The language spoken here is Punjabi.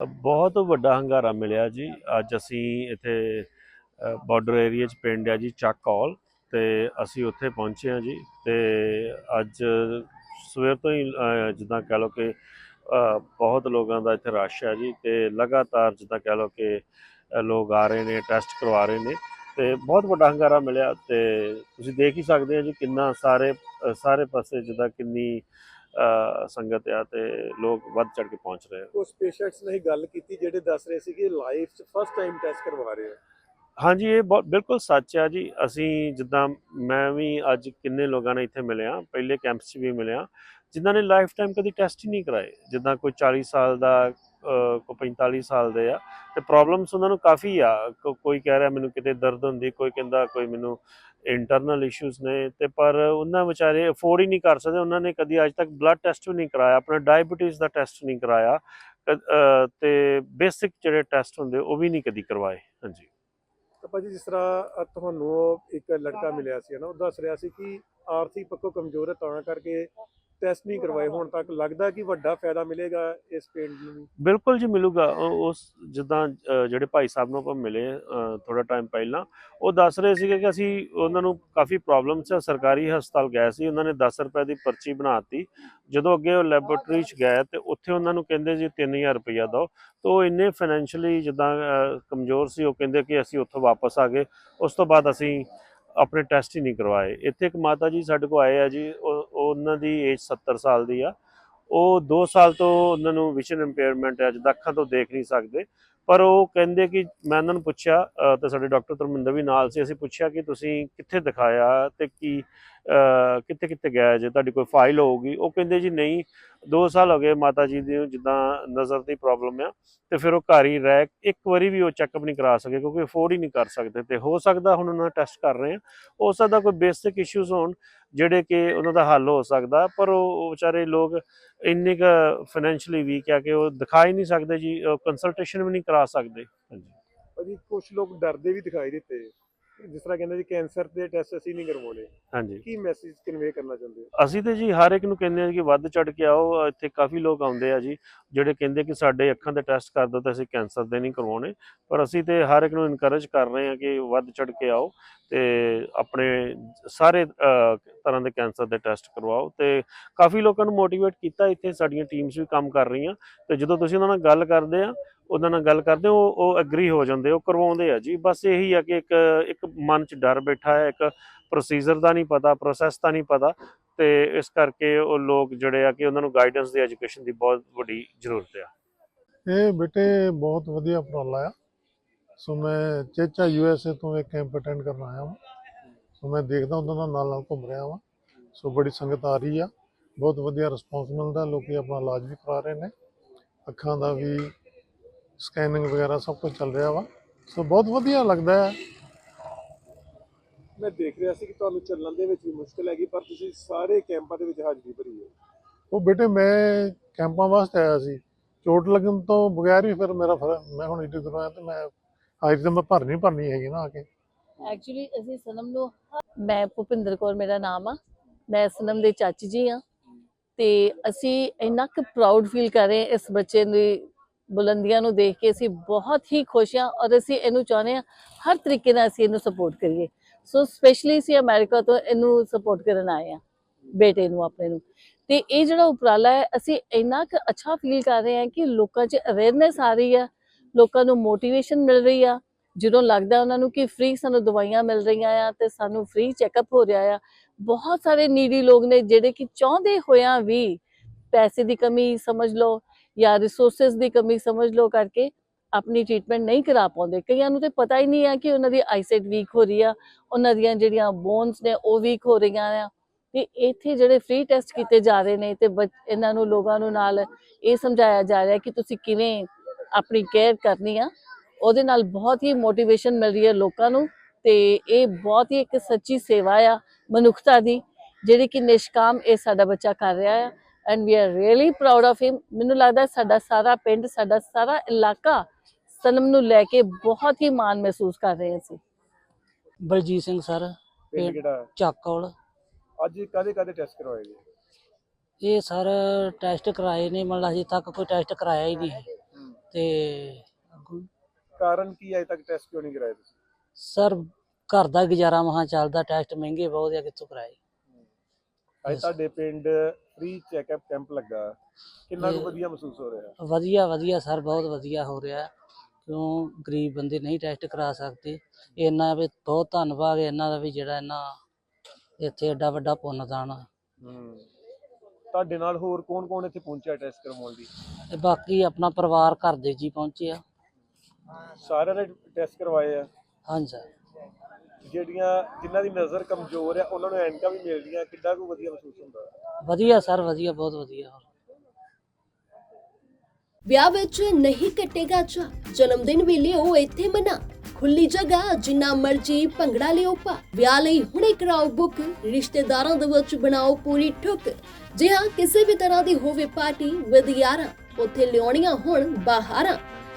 ਬਹੁਤ ਵੱਡਾ ਹੰਗਾਰਾ ਮਿਲਿਆ ਜੀ। ਅੱਜ ਅਸੀਂ ਇੱਥੇ ਬਾਰਡਰ ਏਰੀਆ 'ਚ ਪਿੰਡ ਆ ਜੀ ਚੱਕ ਕੌਲ ਤੇ ਅਸੀਂ ਉੱਥੇ ਪਹੁੰਚੇ ਹਾਂ ਜੀ ਤੇ ਅੱਜ ਸਵੇਰ ਤੋਂ ਹੀ ਜਿੱਦਾਂ ਕਹਿ ਲਓ ਕਿ ਬਹੁਤ ਲੋਕਾਂ ਦਾ ਇੱਥੇ ਰਸ਼ ਹੈ ਜੀ ਤੇ ਲਗਾਤਾਰ ਜਿੱਦਾਂ ਕਹਿ ਲਓ ਕਿ ਲੋਕ ਆ ਰਹੇ ਨੇ ਟੈਸਟ ਕਰਵਾ ਰਹੇ ਨੇ। ਤੇ ਬਹੁਤ ਵੱਡਾ ਹੰਗਾਰਾ ਮਿਲਿਆ ਤੇ ਤੁਸੀਂ ਦੇਖ ਹੀ ਸਕਦੇ ਹੋ ਜੀ ਕਿੰਨਾ ਸਾਰੇ ਸਾਰੇ ਪਾਸੇ ਜਿੱਦਾਂ ਕਿੰਨੀ ਸੰਗਤ ਆ ਤੇ ਲੋਕ ਵੱਧ ਚੜ ਕੇ ਪਹੁੰਚ ਰਹੇ ਕੁਝ ਪੇਸ਼ੈਂਟਸ ਨੇ ਗੱਲ ਕੀਤੀ ਜਿਹੜੇ ਦੱਸ ਰਹੇ ਸੀ ਕਿ ਲਾਈਫ 'ਚ ਫਸਟ ਟਾਈਮ ਟੈਸਟ ਕਰਵਾ ਰਹੇ ਆ। ਹਾਂਜੀ ਇਹ ਬਿਲਕੁਲ ਸੱਚ ਆ ਜੀ। ਅਸੀਂ ਜਿੱਦਾਂ ਮੈਂ ਵੀ ਅੱਜ ਕਿੰਨੇ ਲੋਕਾਂ ਨੇ ਇੱਥੇ ਮਿਲਿਆ ਪਹਿਲੇ ਕੈਂਪਸ 'ਚ ਵੀ ਮਿਲਿਆ। ਜਿਨ੍ਹਾਂ ਨੇ ਲਾਈਫ ਟਾਈਮ ਕਦੀ ਟੈਸਟ ਹੀ ਨਹੀਂ ਕਰਾਏ ਜਿੱਦਾਂ ਕੋਈ 40 ਸਾਲ ਦਾ ਅਹ, ਕੋਈ 45 ਸਾਲ ਦੇ ਆ ਤੇ ਪ੍ਰੋਬਲਮਸ ਉਹਨਾਂ ਨੂੰ ਕਾਫੀ ਆ। ਕੋਈ ਕਹਿ ਰਿਹਾ ਮੈਨੂੰ ਕਿਤੇ ਦਰਦ ਹੁੰਦੀ ਕੋਈ ਕਹਿੰਦਾ ਕੋਈ ਮੈਨੂੰ ਇੰਟਰਨਲ ਇਸ਼ੂਜ਼ ਨੇ ਤੇ ਪਰ ਉਹਨਾਂ ਵਿਚਾਰੇ ਅਫੋਰਡ ਹੀ ਨਹੀਂ ਕਰ ਸਕਦੇ। ਉਹਨਾਂ ਨੇ ਕਦੀ ਅੱਜ ਤੱਕ ਬਲੱਡ ਟੈਸਟ ਵੀ ਨਹੀਂ ਕਰਾਇਆ ਆਪਣਾ ਡਾਇਬੀਟੀਜ਼ ਦਾ ਟੈਸਟ ਨਹੀਂ ਕਰਾਇਆ। ਕਦ- ਤੇ ਬੇਸਿਕ ਜਿਹੜੇ ਟੈਸਟ ਹੁੰਦੇ ਉਹ ਵੀ ਨਹੀਂ ਕਦੀ ਕਰਵਾਏ। ਹਾਂਜੀ। ਤਾਂ ਭਾਜੀ ਜਿਸ ਤਰ੍ਹਾਂ ਤੁਹਾਨੂੰ ਉਹ ਇੱਕ ਲੜਕਾ ਮਿਲਿਆ ਸੀ ਨਾ ਉਹ ਦੱਸ ਰਿਹਾ ਸੀ ਕਿ ਆਰਥਿਕ ਪੱਖੋਂ ਕਮਜ਼ੋਰ ਹੈ ਤਾਂ ਕਰਕੇ ਟੈਸਟ ਨਹੀਂ ਕਰਵਾਏ, ਹੁਣ ਤੱਕ ਲੱਗਦਾ ਕਿ ਵੱਡਾ ਫਾਇਦਾ ਮਿਲੇਗਾ ਇਸ ਪਿੰਡ ਨੂੰ ਬਿਲਕੁਲ ਜੀ ਮਿਲੂਗਾ, ਉਹ- ਉਸ ਜਿੱਦਾਂ ਜਿਹੜੇ ਭਾਈ ਸਾਹਿਬ ਨੂੰ ਆਪਾਂ ਮਿਲੇ ਥੋੜਾ ਟਾਈਮ ਪਹਿਲਾਂ, ਉਹ ਦੱਸ ਰਹੇ ਸੀਗੇ ਕਿ ਅਸੀਂ ਉਹਨਾਂ ਨੂੰ ਕਾਫੀ ਪ੍ਰੋਬਲਮਸ ਸੀ ਸਰਕਾਰੀ ਹਸਪਤਾਲ ਗਏ ਸੀ, ਉਹਨਾਂ ਨੇ 10 ਰੁਪਏ ਦੀ ਪਰਚੀ ਬਣਾਤੀ ਜਦੋਂ ਅੱਗੇ ਉਹ ਲੈਬੋਰੇਟਰੀ 'ਚ ਗਏ ਤੇ ਉੱਥੇ ਉਹਨਾਂ ਨੂੰ ਕਹਿੰਦੇ ਜੀ 3000 ਰੁਪਇਆ ਦਿਓ, ਤਾਂ ਉਹ ਇੰਨੇ ਫਾਈਨੈਂਸ਼ੀਅਲੀ ਜਿੱਦਾਂ ਕਮਜ਼ੋਰ ਸੀ, ਉਹ ਕਹਿੰਦੇ ਕਿ ਅਸੀਂ ਉੱਥੋਂ ਵਾਪਸ ਆ ਗਏ, ਉਸ ਤੋਂ ਬਾਅਦ ਅਸੀਂ ਆਪਣੇ ਟੈਸਟ ਹੀ ਨਹੀਂ ਕਰਵਾਏ, ਇੱਥੇ ਇੱਕ ਮਾਤਾ ਜੀ ਸਾਡੇ ਕੋਲ ਆਏ ਆ ਜੀ, ਉਹ- ਉਹਨਾਂ ਦੀ ਏਜ 70 ਸਾਲ ਦੀ ਆ। ਉਹ 2 ਸਾਲ ਤੋਂ ਉਹਨਾਂ ਨੂੰ ਵਿਜ਼ਨ ਇੰਪੇਅਰਮੈਂਟ ਹੈ ਜਿੱਦਾਂ ਅੱਖਾਂ ਤੋਂ ਦੇਖ ਨਹੀਂ ਸਕਦੇ। ਪਰ ਉਹ ਕਹਿੰਦੇ ਕਿ ਮੈਂ ਉਹਨਾਂ ਨੂੰ ਪੁੱਛਿਆ ਅ, ਤੇ ਸਾਡੇ ਡਾਕਟਰ ਧਰਮਿੰਦਰ ਵੀ ਨਾਲ ਸੀ ਅਸੀਂ ਪੁੱਛਿਆ ਕਿ ਤੁਸੀਂ ਕਿੱਥੇ ਦਿਖਾਇਆ ਤੇ ਕੀ ਕਿੱਥੇ ਕਿੱਥੇ ਗਿਆ ਜੇ, ਤੁਹਾਡੀ ਕੋਈ ਫਾਈਲ ਹੋਊਗੀ। ਉਹ ਕਹਿੰਦੇ ਜੀ, ਨਹੀਂ 2 ਸਾਲ ਹੋ ਗਏ ਮਾਤਾ ਜੀ ਦੀ ਜਿੱਦਾਂ ਨਜ਼ਰ ਦੀ ਪ੍ਰੋਬਲਮ ਆ ਤੇ ਫਿਰ ਉਹ ਘਰ ਹੀ ਰਹਿ, ਇੱਕ ਵਾਰੀ ਵੀ ਉਹ ਚੈੱਕਅਪ ਨਹੀਂ ਕਰਾ ਸਕੇ ਕਿਉਂਕਿ ਅਫੋਰਡ ਹੀ ਨਹੀਂ ਕਰ ਸਕਦੇ ਤੇ ਹੋ ਸਕਦਾ ਹੁਣ ਉਹਨਾਂ ਟੈਸਟ ਕਰ ਰਹੇ ਆ। ਹੋ ਸਕਦਾ ਕੋਈ ਬੇਸਿਕ ਇਸ਼ੂਜ਼ ਹੋਣ ਜਿਹੜੇ ਕਿ ਉਹਨਾਂ ਦਾ ਹੱਲ ਹੋ ਸਕਦਾ, ਪਰ ਉਹ ਉਹ ਵਿਚਾਰੇ ਲੋਕ ਇੰਨੇ ਕ ਫਾਈਨੈਂਸ਼ੀਅਲੀ ਵੀਕ ਆ ਕਿ ਉਹ ਦਿਖਾ ਹੀ ਨਹੀਂ ਸਕਦੇ ਜੀ ਕੰਸਲਟੇਸ਼ਨ ਵੀ ਨਹੀਂ ਕਰਾ ਸਕਦੇ। ਹਾਂਜੀ। ਭਾਜੀ ਕੁਝ ਲੋਕ ਡਰਦੇ ਵੀ ਦਿਖਾਈ ਦਿੱਤੇ। ਜਿਸ ਤਰ੍ਹਾਂ ਕਹਿੰਦੇ ਜੀ ਕੈਂਸਰ ਦੇ ਟੈਸਟ ਅਸੀਂ ਨਹੀਂ ਕਰਵਾਉਣੇ। ਹਾਂਜੀ। ਕੀ ਮੈਸੇਜ ਕਨਵੇ ਕਰਨਾ ਚਾਹੁੰਦੇ ਹੋ? ਅਸੀਂ ਤੇ ਜੀ ਹਰ ਇੱਕ ਨੂੰ ਕਹਿੰਦੇ ਆ ਕਿ ਵੱਧ ਚੜ ਕੇ ਆਓ ਇੱਥੇ ਕਾਫੀ ਲੋਕ ਆਉਂਦੇ ਆ ਜੀ ਜਿਹੜੇ ਕਹਿੰਦੇ ਕਿ ਸਾਡੇ ਅੱਖਾਂ ਦੇ ਟੈਸਟ ਕਰ ਦਿਓ ਤਾਂ ਅਸੀਂ ਕੈਂਸਰ ਦੇ ਨਹੀਂ ਕਰਵਾਉਣੇ। ਪਰ ਅਸੀਂ ਤੇ ਹਰ ਇੱਕ ਨੂੰ ਇਨਕਰੇਜ ਕਰ ਰਹੇ ਹਾਂ ਕਿ ਵੱਧ ਚੜ ਕੇ ਆਓ ਤੇ ਆਪਣੇ ਸਾਰੇ ਤਰ੍ਹਾਂ ਦੇ ਕੈਂਸਰ ਦੇ ਟੈਸਟ ਕਰਵਾਓ ਤੇ ਕਾਫੀ ਲੋਕਾਂ ਨੂੰ ਮੋਟੀਵੇਟ ਕੀਤਾ ਇੱਥੇ ਸਾਡੀਆਂ ਟੀਮਸ ਵੀ ਕੰਮ ਕਰ ਰਹੀਆਂ ਤੇ ਜਦੋਂ ਤੁਸੀਂ ਉਹਨਾਂ ਨਾਲ ਗੱਲ ਕਰਦੇ ਆ ਉਹਨਾਂ ਨਾਲ ਗੱਲ ਕਰਦੇ ਉਹ ਉਹ ਐਗਰੀ ਹੋ ਜਾਂਦੇ, ਉਹ ਕਰਵਾਉਂਦੇ ਆ ਜੀ। ਬਸ ਇਹੀ ਆ ਕਿ ਇੱਕ ਇੱਕ ਮਨ 'ਚ ਡਰ ਬੈਠਾ ਹੈ, ਇੱਕ ਪ੍ਰੋਸੀਜਰ ਦਾ ਨਹੀਂ ਪਤਾ ਪ੍ਰੋਸੈਸ ਦਾ ਨਹੀਂ ਪਤਾ ਤੇ ਇਸ ਕਰਕੇ ਉਹ ਲੋਕ ਜਿਹੜੇ ਆ ਕਿ ਉਹਨਾਂ ਨੂੰ ਗਾਈਡੈਂਸ ਦੀ ਐਜੂਕੇਸ਼ਨ ਦੀ ਬਹੁਤ ਵੱਡੀ ਜ਼ਰੂਰਤ ਆ। ਇਹ ਬੇਟੇ ਬਹੁਤ ਵਧੀਆ ਉਪਰਾਲਾ ਆ। ਸੋ ਮੈਂ ਚੇਚਾ ਯੂਐਸਏ ਤੋਂ ਇੱਕ ਕੈਂਪ ਅਟੈਂਡ ਕਰਨ ਆਇਆ ਹਾਂ ਸੋ ਮੈਂ ਦੇਖਦਾ ਉਹਨਾਂ ਦਾ ਨਾਲ ਨਾਲ ਘੁੰਮ ਰਿਹਾ ਹਾਂ ਸੋ ਬੜੀ ਸੰਗਤ ਆ ਰਹੀ ਆ। ਬਹੁਤ ਵਧੀਆ ਰਿਸਪੌਂਸ ਮਿਲਦਾ, ਲੋਕੀ ਆਪਣਾ ਇਲਾਜ ਵੀ ਕਰਾ ਰਹੇ ਨੇ। ਅੱਖਾਂ ਦਾ ਵੀ ਸਕੈਨਿੰਗ ਵਗੈਰਾ ਸਭ ਕੁਝ ਚੱਲ ਰਿਹਾ ਵਾ। ਸੋ ਬਹੁਤ ਵਧੀਆ ਲੱਗਦਾ ਹੈ। ਮੈਂ ਦੇਖ ਰਿਹਾ ਸੀ ਕਿ ਤੁਹਾਨੂੰ ਚੱਲਣ ਦੇ ਵਿੱਚ ਵੀ ਮੁਸ਼ਕਲ ਹੈਗੀ ਪਰ ਤੁਸੀਂ ਸਾਰੇ ਕੈਂਪਾਂ ਦੇ ਵਿੱਚ ਹਾਜ਼ਰੀ ਭਰੀ ਹੈ। ਉਹ ਬੇਟੇ ਮੈਂ ਕੈਂਪਾਂ ਵਾਸਤੇ ਆਇਆ ਸੀ। ਚੋਟ ਲੱਗਣ ਤੋਂ ਬਗੈਰ ਵੀ ਫਿਰ ਮੇਰਾ ਮੈਂ ਹੁਣ ਇੱਥੇ ਦੂਰੋਂ ਆਇਆ ਤੇ ਮੈਂ ਹਾਜ਼ਰੀ ਤਾਂ ਮੈਂ ਭਰਨੀ ਭਰਨੀ ਹੈਗੀ ਨਾ ਆ ਕੇ। ਐਕਚੁਅਲੀ ਅਸੀਂ ਸਨਮ ਨੂੰ ਮੈਂ ਭੁਪਿੰਦਰ ਕੌਰ ਮੇਰਾ ਨਾਮ ਆ। ਮੈਂ ਸਨਮ ਦੇ ਚਾਚੀ ਜੀ ਆ। ਤੇ ਅਸੀਂ ਇੰਨਾ ਕੁ ਪ੍ਰਾਊਡ ਫੀਲ ਕਰ ਰਹੇ ਇਸ ਬੱਚੇ ਦੀ ਬੁਲੰਦੀਆਂ ਨੂੰ ਦੇਖ ਕੇ ਅਸੀਂ ਬਹੁਤ ਹੀ ਖੁਸ਼ ਹਾਂ ਔਰ ਅਸੀਂ ਇਹਨੂੰ ਚਾਹੁੰਦੇ ਹਾਂ ਹਰ ਤਰੀਕੇ ਨਾਲ ਅਸੀਂ ਇਹਨੂੰ ਸਪੋਰਟ ਕਰੀਏ। ਸੋ ਸਪੈਸ਼ਲੀ ਅਸੀਂ ਅਮਰੀਕਾ ਤੋਂ ਇਹਨੂੰ ਸਪੋਰਟ ਕਰਨ ਆਏ ਆ ਬੇਟੇ ਨੂੰ, ਆਪਣੇ ਨੂੰ। ਤੇ ਇਹ ਜਿਹੜਾ ਉਪਰਾਲਾ ਹੈ, ਅਸੀਂ ਇੰਨਾ ਕੁ ਅੱਛਾ ਫੀਲ ਕਰ ਰਹੇ ਹਾਂ ਕਿ ਲੋਕਾਂ 'ਚ ਅਵੇਅਰਨੈਸ ਆ ਰਹੀ ਆ, ਲੋਕਾਂ ਨੂੰ ਮੋਟੀਵੇਸ਼ਨ ਮਿਲ ਰਹੀ ਆ। ਜਦੋਂ ਲੱਗਦਾ ਉਹਨਾਂ ਨੂੰ ਕਿ ਫ੍ਰੀ ਸਾਨੂੰ ਦਵਾਈਆਂ ਮਿਲ ਰਹੀਆਂ ਆ ਤੇ ਸਾਨੂੰ ਫ੍ਰੀ ਚੈੱਕਅਪ ਹੋ ਰਿਹਾ ਆ, ਬਹੁਤ ਸਾਰੇ ਨੀਡੀ ਲੋਕ ਨੇ ਜਿਹੜੇ ਕਿ ਚਾਹੁੰਦੇ ਹੋਇਆਂ ਵੀ ਪੈਸੇ ਦੀ ਕਮੀ ਸਮਝ ਲਓ ਜਾਂ ਰਿਸੋਰਸਸ ਦੀ ਕਮੀ ਸਮਝ ਲਓ ਕਰਕੇ ਆਪਣੀ ਟ੍ਰੀਟਮੈਂਟ ਨਹੀਂ ਕਰਾ ਪਾਉਂਦੇ। ਕਈਆਂ ਨੂੰ ਤੇ ਪਤਾ ਹੀ ਨਹੀਂ ਆ ਕਿ ਉਹਨਾਂ ਦੀ ਆਈਸਾਈਟ ਵੀਕ ਹੋ ਰਹੀ ਆ, ਉਹਨਾਂ ਦੀਆਂ ਜਿਹੜੀਆਂ ਬੋਨਸ ਨੇ ਉਹ ਵੀਕ ਹੋ ਰਹੀਆਂ ਆ। ਤੇ ਇੱਥੇ ਜਿਹੜੇ ਫ੍ਰੀ ਟੈਸਟ ਕੀਤੇ ਜਾ ਰਹੇ ਨੇ ਤੇ ਬੱਚ- ਇਹਨਾਂ ਨੂੰ ਲੋਕਾਂ ਨੂੰ ਨਾਲ ਇਹ ਸਮਝਾਇਆ ਜਾ ਰਿਹਾ ਕਿ ਤੁਸੀਂ ਕਿਵੇਂ ਆਪਣੀ ਕੇਅਰ ਕਰਨੀ ਆ। ਉਹਦੇ ਨਾਲ ਬਹੁਤ ਹੀ ਮੋਟੀਵੇਸ਼ਨ ਮਿਲ ਰਹੀ ਹੈ ਲੋਕਾਂ ਨੂੰ ਤੇ ਇਹ ਬਹੁਤ ਹੀ ਇੱਕ ਸੱਚੀ ਸੇਵਾ ਆ ਮਨੁੱਖਤਾ ਦੀ, ਜਿਹੜੀ ਕਿ ਨਿਸ਼ਕਾਮ ਇਹ ਸਾਡਾ ਬੱਚਾ ਕਰ ਰਿਹਾ ਆ। And we are really proud of him ਮੈਨੂੰ ਲੱਗਦਾ ਸਾਡਾ ਸਾਰਾ ਪਿੰਡ ਸਾਡਾ ਸਾਰਾ ਇਲਾਕਾ ਸਨਮ ਨੂੰ ਲੈ ਕੇ ਬਹੁਤ ਹੀ ਮਾਣ ਮਹਿਸੂਸ ਕਰ ਰਹੇ ਸੀ। ਬਲਜੀਤ ਸਿੰਘ ਸਰ ਪਿੰਡ ਪਿੰਡ- ਕਿਹੜਾ? ਚੱਕੌਲ। ਅੱਜ ਕਾਦੇ ਕਾਦੇ ਟੈਸਟ ਕਰਵਾਏ ਜੀ? ਇਹ ਸਰ ਟੈਸਟ ਕਰਾਏ ਨੇ ਮਤਲਬ ਅਜੇ ਤੱਕ ਕੋਈ ਟੈਸਟ ਕਰਾਇਆ ਹੀ ਨਹੀਂ। ਹੈ। ਤੇ ਕਾਰਨ ਕੀ ਹੈ ਅਜੇ ਤੱਕ ਟੈਸਟ ਕਿਉਂ ਨਹੀਂ ਕਰਾਏ ਤੁਸੀਂ? ਸਰ ਘਰ ਦਾ ਗੁਜ਼ਾਰਾ ਮਹਾ ਚੱਲਦਾ ਟੈਸਟ ਮਹਿੰਗੇ ਬਹੁਤ ਆ ਕਿੱਥੋਂ ਕਰਾਏ? ਅੱਜ. ਤੁਹਾਡੇ ਪਿੰਡ ਫ੍ਰੀ ਚੈੱਕਅਪ ਕੈਂਪ ਲੱਗਾ। ਕਿੰਨਾ ਕੁ ਵਧੀਆ ਮਹਿਸੂਸ ਹੋ ਰਿਹਾ? ਵਧੀਆ ਵਧੀਆ ਸਰ ਬਹੁਤ ਵਧੀਆ ਹੋ ਰਿਹਾ। ਕਿਉਂ ਗਰੀਬ ਬੰਦੇ ਨਹੀਂ ਟੈਸਟ ਕਰਾ ਸਕਦੇ। ਇਹਨਾਂ ਵੀ ਬਹੁਤ ਧੰਨਵਾਦ ਹੈ ਇਹਨਾਂ ਦਾ ਵੀ ਜਿਹੜਾ ਇਹਨਾਂ ਇੱਥੇ ਐਡਾ ਵੱਡਾ ਪੁੰਨਦਾਨ ਆ। ਹੂੰ। ਤੁਹਾਡੇ ਨਾਲ ਹੋਰ ਕੌਣ ਕੌਣ ਇੱਥੇ ਪਹੁੰਚਿਆ ਟੈਸਟ ਕਰਵਾਉਣ ਲਈ? ਤੇ ਬਾਕੀ ਆਪਣਾ ਪਰਿਵਾਰ ਘਰ ਦੇ ਜੀ ਪਹੁੰਚੇ ਆ। ਸਾਰਿਆਂ ਨੇ ਟੈਸਟ ਕਰਵਾਏ ਆ? ਹਾਂਜੀ ਸਰ। ਜਿਹੜੀਆਂ ਜਿਨ੍ਹਾਂ ਦੀ ਨਜ਼ਰ ਕਮਜ਼ੋਰ ਆ ਉਹਨਾਂ ਨੂੰ ਐਨਕਾਂ ਵੀ ਮਿਲਦੀਆਂ ਕਿੱਡਾ ਕੁ ਵਧੀਆ ਮਹਿਸੂਸ ਹੁੰਦਾ? ਵਧੀਆ ਸਰ ਵਧੀਆ ਬਹੁਤ ਵਧੀਆ। ਵਿਆਹ ਵਿੱਚ ਨਹੀਂ ਕੱਟੇਗਾ ਚਾ ਜਨਮ ਦਿਨ ਵੀ ਲਿਓ ਇੱਥੇ ਮਨਾ। ਖੁੱਲੀ ਜਗ੍ਹਾ ਜਿੰਨਾ ਮਰਜ਼ੀ ਭੰਗੜਾ ਲਿਓ ਪਾ ਵਿਆਹ ਲਈ ਹੁਣੇ ਕਰਾਓ ਬੁੱਕ ਰਿਸ਼ਤੇਦਾਰਾਂ ਦੇ ਵਿੱਚ ਬਣਾਓ ਪੂਰੀ ਠੁੱਕ। ਜੇ ਹਾਂ ਕਿਸੇ ਵੀ ਤਰ੍ਹਾਂ ਦੀ ਹੋਵੇ ਪਾਰਟੀ ਵਿਦ ਯਾਰਾਂ ਉੱਥੇ ਲਿਆਉਣੀਆਂ ਹੁਣ ਬਾਹਰਾਂ